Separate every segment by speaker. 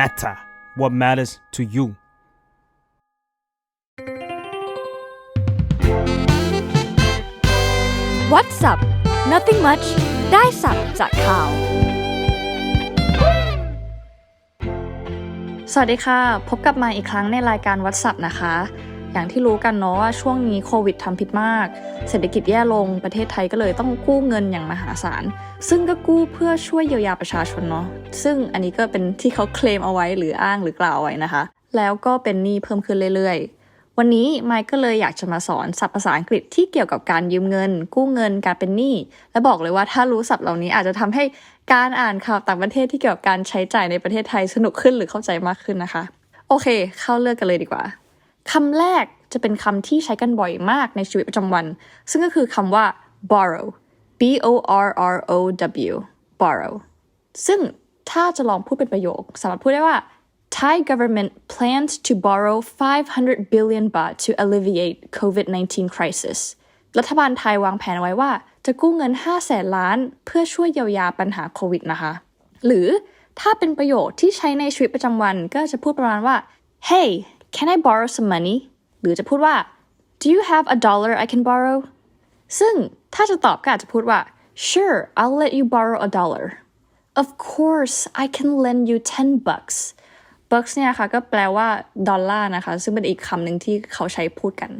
Speaker 1: matter what matters to you
Speaker 2: What's up Nothing much ได้สับจากข่าว สวัสดีค่ะ พบกับมาอีกครั้งในรายการ What's up นะคะ อย่างที่รู้กันเนาะว่าช่วงนี้โควิดทำผิดมาก เศรษฐกิจแย่ลงประเทศไทยก็เลยต้องกู้เงินอย่างมหาศาล ซึ่งก็กู้เพื่อช่วยเยียวยาประชาชนเนาะซึ่งอันนี้ก็เป็นที่เขาเคลมเอาไว้หรืออ้างหรือกล่าวไว้นะคะ แล้วก็เป็นหนี้เพิ่มขึ้นเรื่อยๆ วันนี้ไมค์ก็เลยอยากจะมาสอนศัพท์ภาษาอังกฤษที่เกี่ยวกับการยืมเงิน กู้เงินการเป็นหนี้และบอกเลยว่าถ้ารู้ศัพท์เหล่านี้อาจจะทำให้การอ่านข่าวต่างประเทศที่เกี่ยวกับการใช้จ่ายในประเทศไทยสนุกขึ้นหรือเข้าใจมากขึ้นนะคะ โอเค เข้าเลือกกันเลยดีกว่า คำแรกจะเป็นคำที่ใช้กันบ่อยมากในชีวิตประจำวัน ซึ่งก็คือคำว่า borrow b o r r o w borrow ซึ่งถ้าจะลองพูดเป็นประโยค สามารถพูดได้ว่า Thai government plans to borrow 500 billion baht to alleviate COVID-19 crisis รัฐบาลไทยวางแผนไว้ว่า จะกู้เงิน 5 แสนล้านเพื่อช่วยเยียวยาปัญหาโควิดนะคะ หรือถ้าเป็นประโยคที่ใช้ในชีวิตประจำวันก็จะพูดประมาณว่า Hey can I borrow some money หรือจะพูดว่า Do you have a dollar I can borrow ซึ่งถ้าจะตอบก็อาจจะพูดว่า Sure I'll let you borrow a dollar Of course I can lend you 10 bucks bucks เนี่ยค่ะก็แปลว่าดอลลาร์นะคะ ซึ่งเป็นอีกคำหนึ่งที่เขาใช้พูดกัน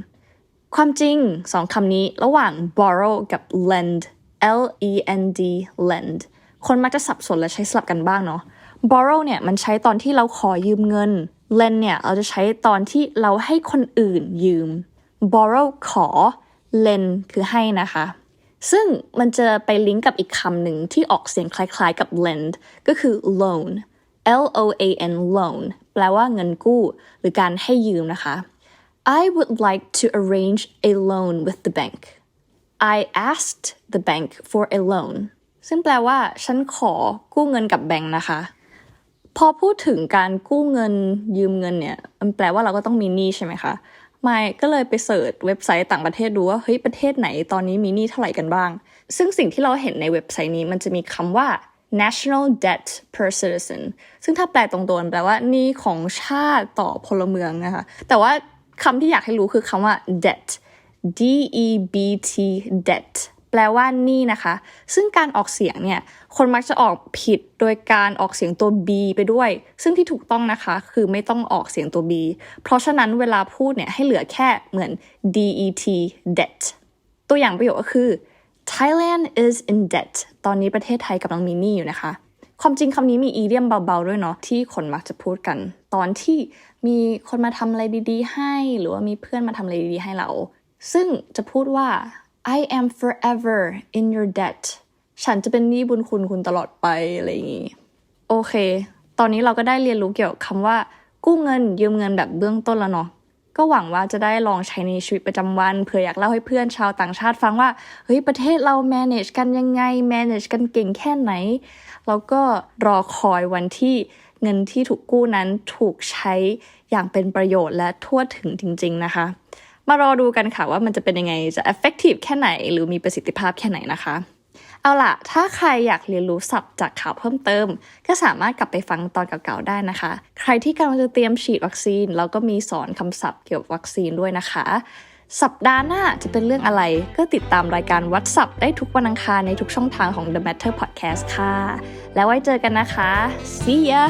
Speaker 2: ความจริงสองคำนี้ระหว่าง borrow กับ lend L E N D lend คนมักจะสับสนและใช้สลับกันบ้างเนาะ borrow เนี่ยมันใช้ตอนที่เราขอยืมเงิน lend เนี่ยเราจะใช้ตอนที่เราให้คนอื่นยืม borrow ขอ lend คือให้นะคะ ซึ่งมันจะไปลิงก์กับอีกคำหนึ่งที่ออกเสียงคล้ายๆกับ lend ก็คือ loan L O A N loan แปลว่าเงินกู้ หรือการให้ยืมนะคะ I would like to arrange a loan with the bank I asked the bank for a loan ซึ่งแปลว่า ฉันขอกู้เงินกับแบงค์นะคะ พอพูดถึงการกู้เงินยืมเงินเนี่ยมันแปลว่าเราก็ต้องมีหนี้ใช่ไหมคะไมค์ก็เลยไปเสิร์ชเว็บไซต์ต่างประเทศดูว่าเฮ้ยประเทศไหนตอนนี้มีหนี้เท่าไหร่กันบ้าง ซึ่งสิ่งที่เราเห็นในเว็บไซต์นี้มันจะมีคำว่า national debt per citizen ซึ่งถ้าแปลตรงตัวมันแปลว่าหนี้ของชาติต่อพลเมืองนะคะ แต่ว่าคำที่อยากให้รู้คือคำว่า debt D E B T debt แปลว่านี้นะคะ ซึ่งการออกเสียงเนี่ย คนมักจะออกผิดโดยการออกเสียงตัว b ไปด้วย ซึ่งที่ถูกต้องนะคะ คือไม่ต้องออกเสียงตัว b เพราะฉะนั้นเวลาพูดเนี่ยให้เหลือแค่เหมือน det debt ตัวอย่างประโยคก็คือ Thailand is in debt ตอนนี้ประเทศไทยกำลังมีหนี้อยู่นะคะ ความจริงคำนี้มีอีเดียมเบาๆด้วยเนาะที่คนมักจะพูดกัน ตอนที่มีคนมาทำอะไรดีๆ ให้ หรือว่ามีเพื่อนมาทำอะไรดีๆให้เรา ซึ่งจะพูดว่า I am forever in your debt ฉันจะเป็นหนี้บุญคุณคุณตลอดไปอะไรอย่างงี้ โอเค ตอนนี้เราก็ได้เรียนรู้เกี่ยวกับคำว่า กู้เงินยืมเงินแบบเบื้องต้นแล้วเนาะก็หวังว่าจะได้ลองใช้ในชีวิตประจำวันเผื่ออยากเล่าให้เพื่อนชาวต่างชาติฟังว่า เฮ้ย ประเทศเรา manage กันยังไง manage กันเก่งแค่ไหน แล้วก็รอคอยวันที่เงินที่ถูกกู้นั้นถูกใช้อย่างเป็นประโยชน์และทั่วถึงจริง ๆ นะคะ มารอดูกันค่ะว่ามันจะเป็นยังไงจะ effective แค่ไหน หรือมีประสิทธิภาพแค่ไหนนะคะ เอาล่ะ ถ้าใครอยากเรียนรู้ศัพท์จากข่าวเพิ่มเติม ก็สามารถกลับไปฟังตอนเก่าๆได้นะคะ ใครที่กำลังจะเตรียมฉีดวัคซีน เราก็มีสอนคำศัพท์เกี่ยวกับวัคซีนด้วยนะคะ สัปดาห์หน้าจะเป็นเรื่องอะไร ก็ติดตามรายการวัดศัพท์ได้ทุกวันอังคารในทุกช่องทางของ The Matter Podcast ค่ะ แล้วไว้เจอกันนะคะ see ya